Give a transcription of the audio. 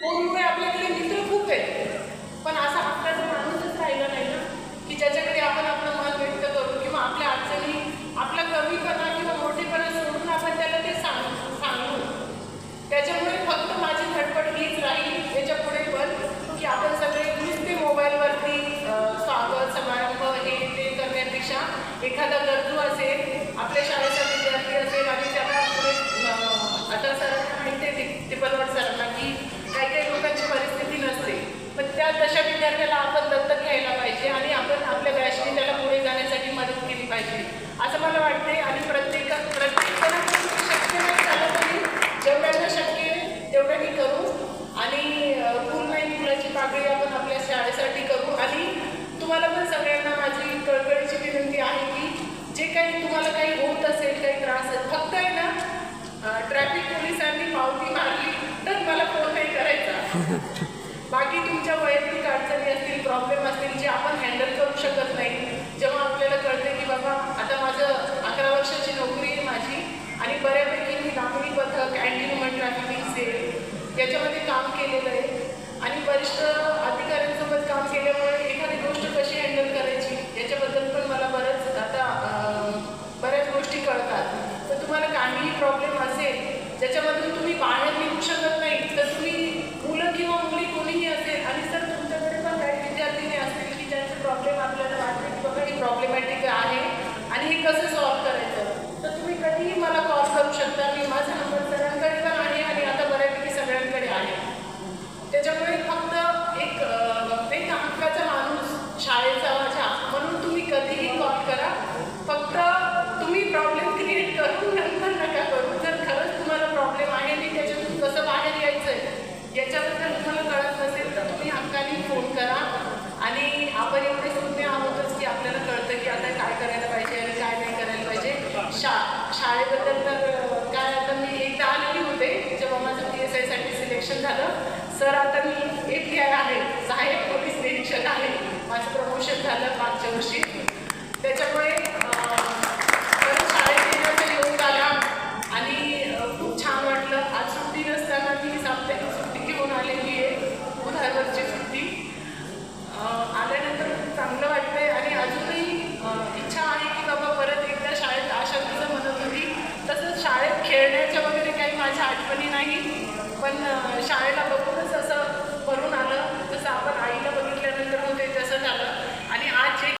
फोनमुळे आपल्याकडे मित्र खूप आहेत. पण असा आपल्याला माणूसच राहिला नाही ना की ज्याच्याकडे आपण आपलं मन व्यक्त करू किंवा आपल्या अडचणी आपला कमीपणा किंवा मोठेपणा सोडून आपण त्याला ते सांग सांगू. त्याच्यामुळे फक्त माझी धडपड हीच राहील याच्यापुढे पण की आपण सगळे नुसते मोबाईलवरती स्वागत समारंभ हे ते करण्यापेक्षा एखादा गरजू असेल आपल्या शाळेचा विद्यार्थी असेल आणि त्याला पुढे अं, आता सरांना माहिती आहे टिप- टिपलवाड सरांना की काही काही लोकांची परिस्थिती नसते पण त्या तशा विद्यार्थ्याला आपण दत्तक घ्यायला पाहिजे आणि आपण आपल्या बॅचने त्याला पुढे जाण्यासाठी मदत केली पाहिजे. असं मला वाटते आणि प्रत्येक प्रत्येक जणांकडून शक्य नाही झालं तरी जेवढ्यांना शक्य करू. आणि फुलाची पाकळी आपण आपल्या शाळेसाठी करू. आणि तुम्हाला पण सगळ्यांना माझी कळकळीची विनंती आहे की जे काही तुम्हाला काही होत असेल काही त्रास आहे फक्त आहे ना ट्रॅफिक पोलिसांनी पावती मारली तर मला फोन नाही करायचा. बाकी तुमच्या वैयक्तिक अडचणी असतील प्रॉब्लेम असतील जे आपण हँडल 28 शा शाळेबद्दल तर काय आता मी एकदा आलेली होते जेव्हा माझं पी एस आयसाठी सिलेक्शन झालं. सर आता मी एक काय आहे सहाय्यक पोलीस निरीक्षक आहे. खेळण्याच्या वगैरे काही माझ्या आठवणी नाही पण शाळेला बघूनच असं